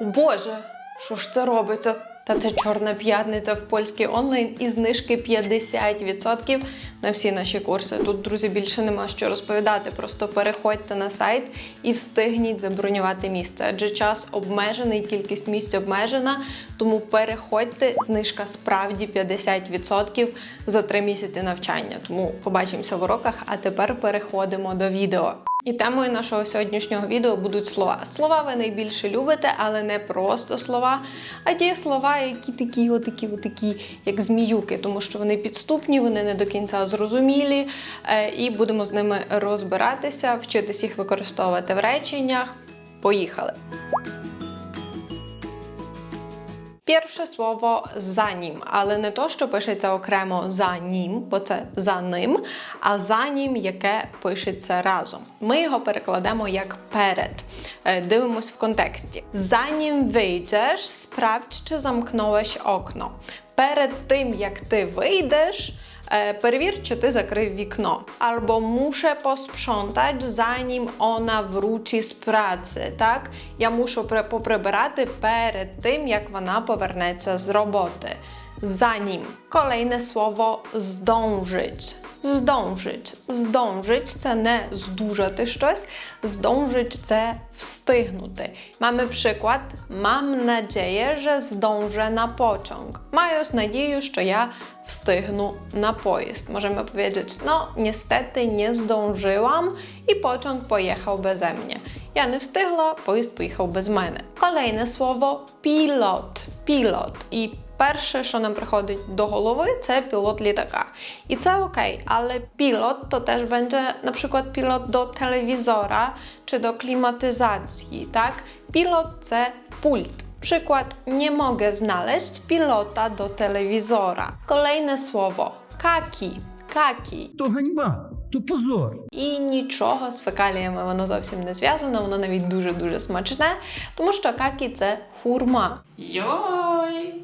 Боже, що ж це робиться? Та це чорна п'ятниця в польський онлайн і знижки 50% на всі наші курси. Тут, друзі, більше нема що розповідати. Просто переходьте на сайт і встигніть забронювати місце. Адже час обмежений, кількість місць обмежена. Тому переходьте, знижка справді 50% за 3 місяці навчання. Тому побачимося в уроках. А тепер переходимо до відео. І темою нашого сьогоднішнього відео будуть слова. Слова ви найбільше любите, але не просто слова, а ті слова, які такі, отакі, отакі, як зміюки, тому що вони підступні, вони не до кінця зрозумілі, е, і будемо з ними розбиратися, вчитись їх використовувати в реченнях. Поїхали! Перше слово за ним, але не то, що пишеться окремо за ним, бо це за ним, а за ним, яке пишеться разом. Ми його перекладемо як перед. Е, Дивимось в контексті. Zanim вийдеш, справді чи замкнулось окно. Перед тим, як ти вийдеш, перевір, чи ти закрив вікно. Albo muszę posprzątać, zanim ona wróci z pracy. Так? Я мушу при- поприбирати перед тим, як вона повернеться з роботи. Zanim. Kolejne słowo zdążyć. Zdążyć. Zdążyć це не здужати щось, zdążyć це wstygнути. Mamy przykład. Mam nadzieję, że zdążę na pociąg. Mając nadzieję, що я wstygnu na poїзд. Możemy powiedzieć, no niestety nie zdążyłam i pociąg pojechał beze mnie. Я не встигла, поїзд поїхав без мене. Kolejne słowo pilot. Pilot. І Перше, що нам приходить до голови, це пілот літака. І це окей, але пілот то теж będzie на przykład пілот до телевізора чи до кліматизації. Так? Pilot це пульт. Przykład nie mogę znaleźć pilota do telewizora. Kolejne słowo kaki. Kaki. То ганьба, то позор. І нічого з фекаліями воно зовсім не зв'язано, воно навіть дуже-дуже смачне, тому що какі це хурма. Йой!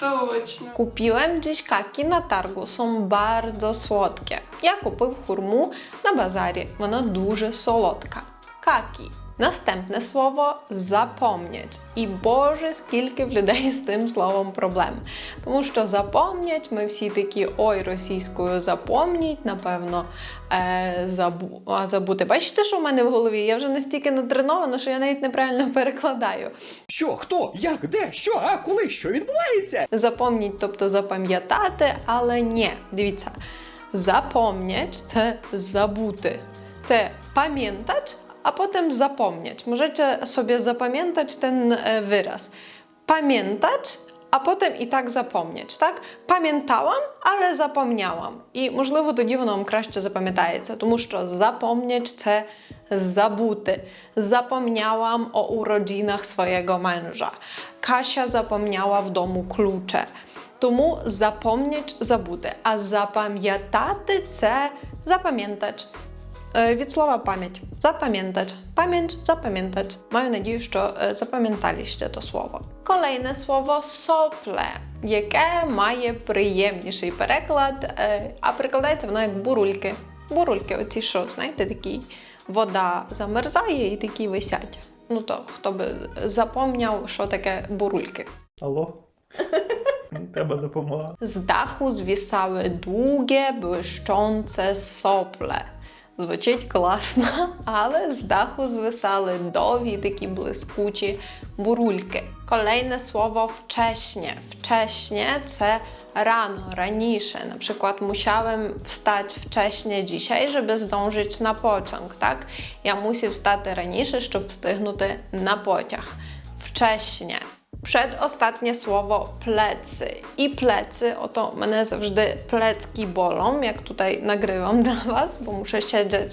Точно. Kupiłem dziś kaki na targu, są bardzo słodkie. Я купив хурму на базарі, вона дуже солодка. Какі. Наступне слово запомнять. І Боже, скільки в людей з тим словом проблем. Тому що запомнять, ми всі такі ой, російською запомніть, напевно, е, забу... а, забути. Бачите, що в мене в голові? Я вже настільки натренована, що я навіть неправильно перекладаю. Що, хто, як, де, що, а коли, що відбувається? Запомніть, тобто запам'ятати, але ні. Дивіться, запомнять це забути. Це пам'ятать, а потім запомнять. Можете собі запам'ятати ten е, вираз. Пам'ятать, а потім і так запомнять. Так? Пам'ятałam, але запомняłam. І, можливо, тоді воно вам краще запам'ятається, тому що запомнять це забути. Zapomniałam o urodzinach swojego męża. Kasia zapomniała w domu klucze. Тому запомнять забути. А запам'ятати це запам'ятати. Е, Від слова пам'ять. Запам'ятати. Пам'ять запам'ятати. Маю надію, що е, запам'яталіście то слово. Kolejne слово сопле, яке має приємніший переклад, е, а перекладається воно як бурульки. Бурульки, оці що, знаєте, такі вода замерзає і такі висять. Ну то хто би запомняв, що таке бурульки. Алло? Треба допомога. Z dachu zwisały długie, błyszczące sople. Звучить класно, але з даху звисали довгі такі блискучі бурульки. Kolejne słowo wcześnie. Wcześnie це rano, раніше. Na przykład musiałem wstać wcześnie dzisiaj, żeby zdążyć na pociąg, tak? Я мусив встати раніше, щоб встигнути на потяг. Wcześnie. Przedostatnie słowo plecy. I plecy, oto mnie zawsze plecki bolą, jak tutaj nagrywam dla Was, bo muszę siedzieć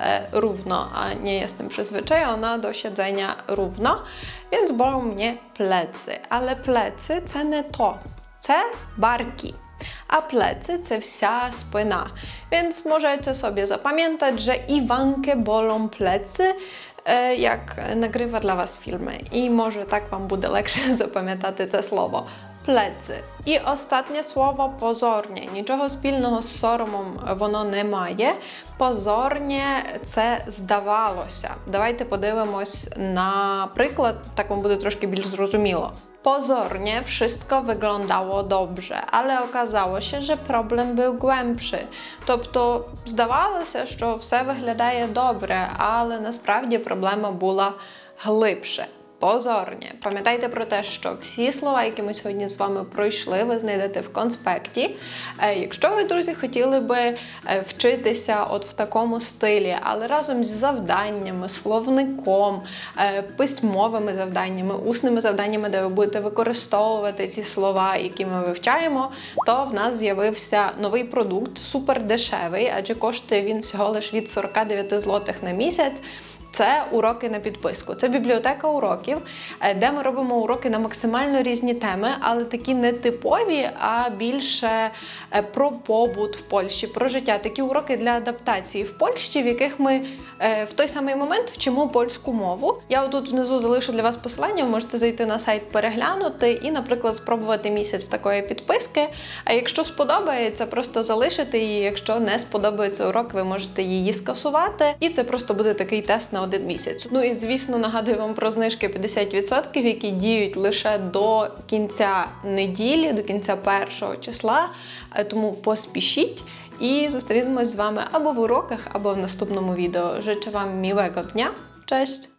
e, równo, a nie jestem przyzwyczajona do siedzenia równo, więc bolą mnie plecy. Ale plecy cenę to. C barki. A plecy це вся спина. Więc możecie sobie zapamiętać, że Iwankę bolą plecy, е, як нагрива для вас фільми. І може так вам буде легше запам'ятати це слово. plecy. І останнє слово позорнє. Нічого спільного з соромом воно не має. Позорнє це здавалося. Давайте подивимось на приклад, так вам буде tрошки більш зрозуміло. Pozornie wszystko wyglądało dobrze, ale okazało się, że problem był głębszy. Тобто здавалося, що все виглядає добре, але насправді проблема була глибше. Позорні. Пам'ятайте про те, що всі слова, які ми сьогодні з вами пройшли, ви знайдете в конспекті. Е, Якщо ви, друзі, хотіли би е, вчитися от в такому стилі, але разом з завданнями, словником, е, письмовими завданнями, усними завданнями, де ви будете використовувати ці слова, які ми вивчаємо, то в нас з'явився новий продукт, супер дешевий, адже коштує він всього лиш від 49 злотих на місяць. Це уроки на підписку. Це бібліотека уроків, е, де ми робимо уроки на максимально різні теми, але такі не типові, а більше е, про побут в Польщі, про життя. Такі уроки для адаптації в Польщі, в яких ми е, в той самий момент вчимо польську мову. Я отут внизу залишу для вас посилання. Ви можете зайти на сайт, переглянути і, наприклад, спробувати місяць такої підписки. А якщо сподобається, просто залишити її. Якщо не сподобається урок, ви можете її скасувати. І це просто буде такий тест на один місяць. Ну і звісно, нагадую вам про знижки 50%, які діють лише до кінця неділі, до кінця першого числа. Е, Тому поспішіть. І зустрінемось з вами або в уроках, або в наступному відео. Жичу вам miłego дня. Cześć!